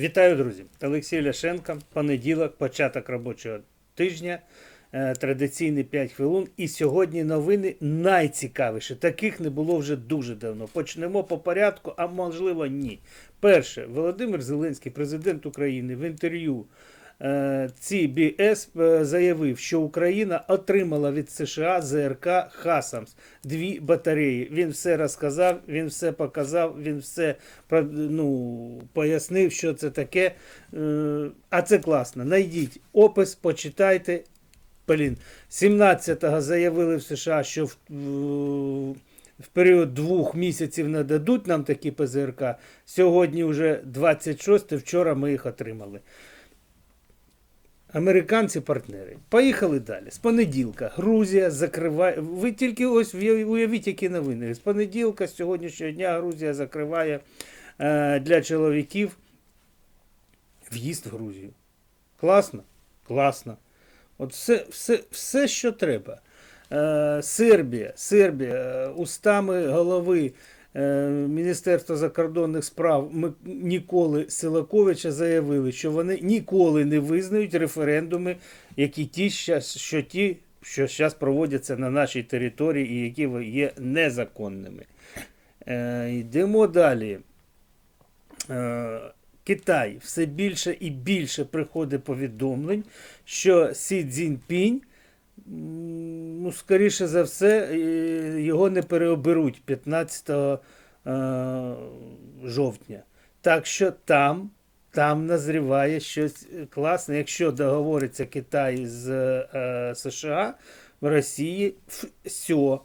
Вітаю, друзі! Олексій Ляшенко, понеділок, початок робочого тижня. Е, Традиційні 5 хвилин. І сьогодні новини найцікавіші. Таких не було вже дуже давно. Почнемо по порядку, а можливо ні. Перше, Володимир Зеленський, президент України, в інтерв'ю е, CBS е, заявив, що Україна отримала від США ЗРК Хасамс дві батареї. Він все розказав, він все показав, він все ну, пояснив, що це таке. Е, А це класно. Найдіть опис, почитайте. Блін, 17-го заявили в США, що в, в, в період двох місяців нададуть нам такі ПЗРК. Сьогодні вже 26, вчора ми їх отримали. Американці партнери. Поїхали далі. З понеділка Грузія закриває. Ви тільки ось уяв- уявіть, які новини. З понеділка, з сьогоднішнього дня Грузія закриває е, для чоловіків в'їзд в Грузію. Класно? Класно. От все, все, все що треба. Е, Сербія, Сербія, е, устами голови Міністерства закордонних справ Ніколи Силаковича заявили, що вони ніколи не визнають референдуми, які ті, що ті, що зараз проводяться на нашій території і які є незаконними. Е, йдемо далі. Е, Китай все більше і більше приходить повідомлень, що Сі Цзіньпінь, ну, скоріше за все, е, його не переоберуть 15 е, жовтня. Так що там, там назріває щось класне. Якщо договориться Китай з е, США, в Росії все.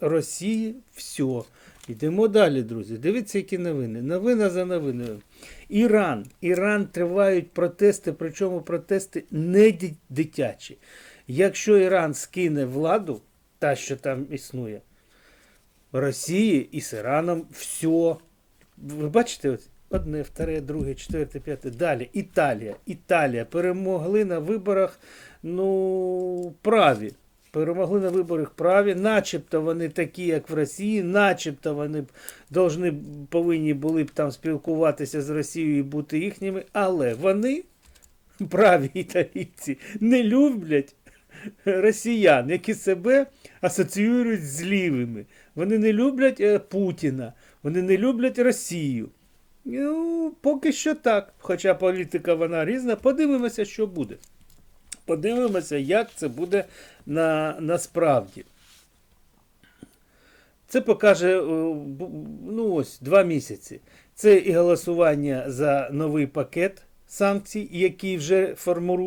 Росії все. Йдемо далі, друзі. Дивіться, які новини. Новина за новиною. Іран. Іран тривають протести, причому протести не дитячі. Якщо Іран скине владу, та, що там існує, Росії і з Іраном все. Ви бачите, ось одне, вторе, друге, четверте, п'яте. Далі. Італія. Італія перемогли на виборах, ну, праві. Перемогли на виборах праві, начебто вони такі, як в Росії, начебто вони должны, повинні були б там спілкуватися з Росією і бути їхніми, але вони, праві італійці, не люблять росіян, які себе асоціюють з лівими. Вони не люблять е, Путіна, вони не люблять Росію. Ну, поки що так. Хоча політика вона різна. Подивимося, що буде. Подивимося, як це буде на, насправді. Це покаже е, ну ось два місяці. Це і голосування за новий пакет санкцій, який вже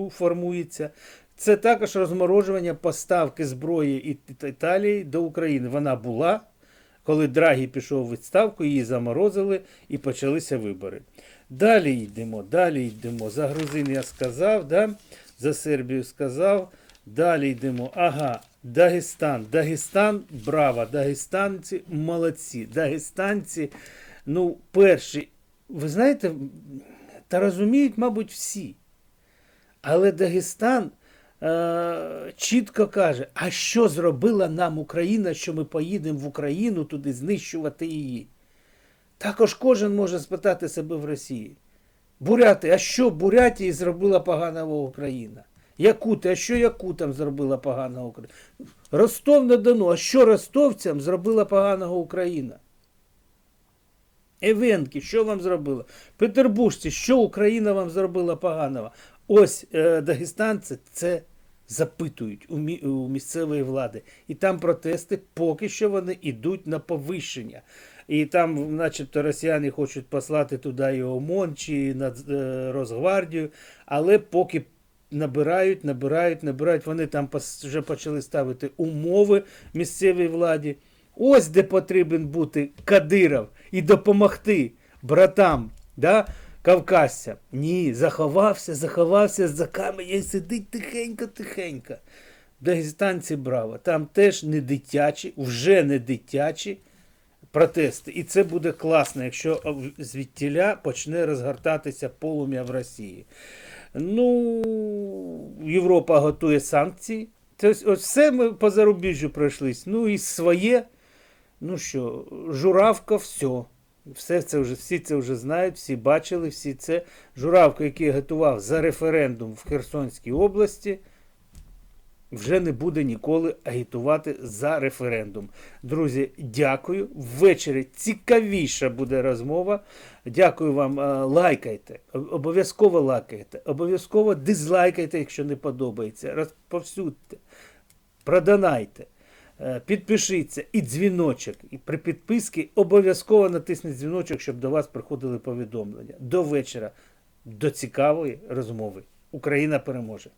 формується. Це також розморожування поставки зброї Італії до України. Вона була, коли Драгі пішов у відставку, її заморозили і почалися вибори. Далі йдемо, далі йдемо. За грузин я сказав, да? за Сербію сказав. Далі йдемо. Ага, Дагестан. Дагестан, браво, дагестанці молодці. Дагестанці, ну, перші, ви знаєте, та розуміють, мабуть, всі. Але Дагестан е, чітко каже, а що зробила нам Україна, що ми поїдемо в Україну туди знищувати її? Також кожен може спитати себе в Росії. Буряти, а що Бурятії зробила поганого Україна? Якути, а що Якутам зробила поганого Україна? Ростов на Дону, а що ростовцям зробила поганого Україна? Евенки, що вам зробила? Петербуржці, що Україна вам зробила поганого? Ось е, дагестанці це запитують у, місцевої влади. І там протести, поки що вони йдуть на повищення. І там, начебто, росіяни хочуть послати туди і ОМОН чи е, Росгвардію, але поки набирають, набирають, набирають, вони там вже почали ставити умови місцевій владі. Ось де потрібен бути Кадиров і допомогти братам, да, кавказцям. Ні, заховався, заховався за каменем сидить тихенько, тихенько. Дагестанці браво. Там теж не дитячі, вже не дитячі протести. І це буде класно, якщо звідтіля почне розгортатися полум'я в Росії. Ну, Європа готує санкції. Ось, ось все ми по зарубіжжю пройшлись. Ну і своє. Ну що, журавка, все. Все це вже, всі це вже знають, всі бачили, всі це. Журавко, який агітував за референдум в Херсонській області, вже не буде ніколи агітувати за референдум. Друзі, дякую. Ввечері цікавіша буде розмова. Дякую вам. Е, Лайкайте, обов'язково лайкайте, обов'язково дизлайкайте, якщо не подобається. Розповсюдьте, продонайте. Е, Підпишіться і дзвіночок. І при підписці обов'язково натисніть дзвіночок, щоб до вас приходили повідомлення. До вечора, до цікавої розмови. Україна переможе!